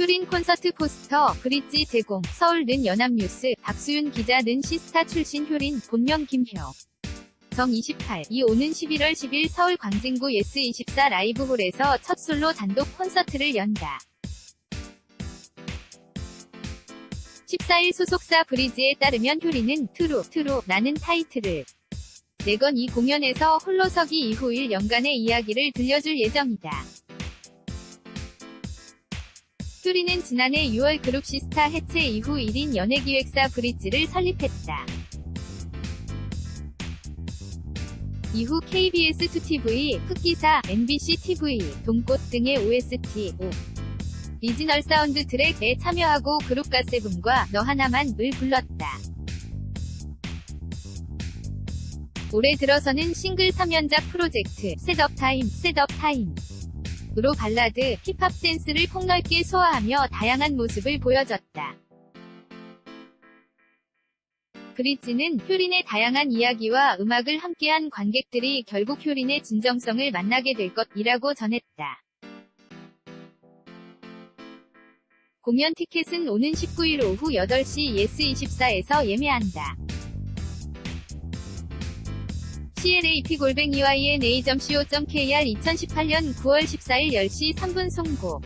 효린 콘서트 포스터, 브릿지 제공, 서울 는 연합뉴스, 박수윤 기자 는 시스타 출신 효린, 본명 김효. 정 28, 이 오는 11월 10일 서울 광진구 예스24 라이브홀에서 첫 솔로 단독 콘서트를 연다. 14일 소속사 브리지에 따르면 효리는 트루, 트루, 나는 타이틀을 내건 이 공연에서 홀로서기 이후 1년간의 이야기를 들려줄 예정이다. 효리는 지난해 6월 그룹 시스타 해체 이후 1인 연예기획사 브릿지를 설립했다. 이후 KBS2TV, 흑기사, MBC-TV, 동꽃 등의 OST, 오, 리지널 사운드 트랙에 참여하고 그룹 가세븐과 너 하나만을 불렀다. 올해 들어서는 싱글 3연작 프로젝트 셋업 타임, 셋업 타임 으로 발라드, 힙합 댄스를 폭넓게 소화하며 다양한 모습을 보여줬다. 브릿지는 효린의 다양한 이야기와 음악을 함께한 관객들이 결국 효린의 진정성을 만나게 될 것이라고 전했다. 공연 티켓은 오는 19일 오후 8시 예스24에서 예매한다. CLAP 골뱅이 YNA.co.kr 2018년 9월 14일 10시 3분 송고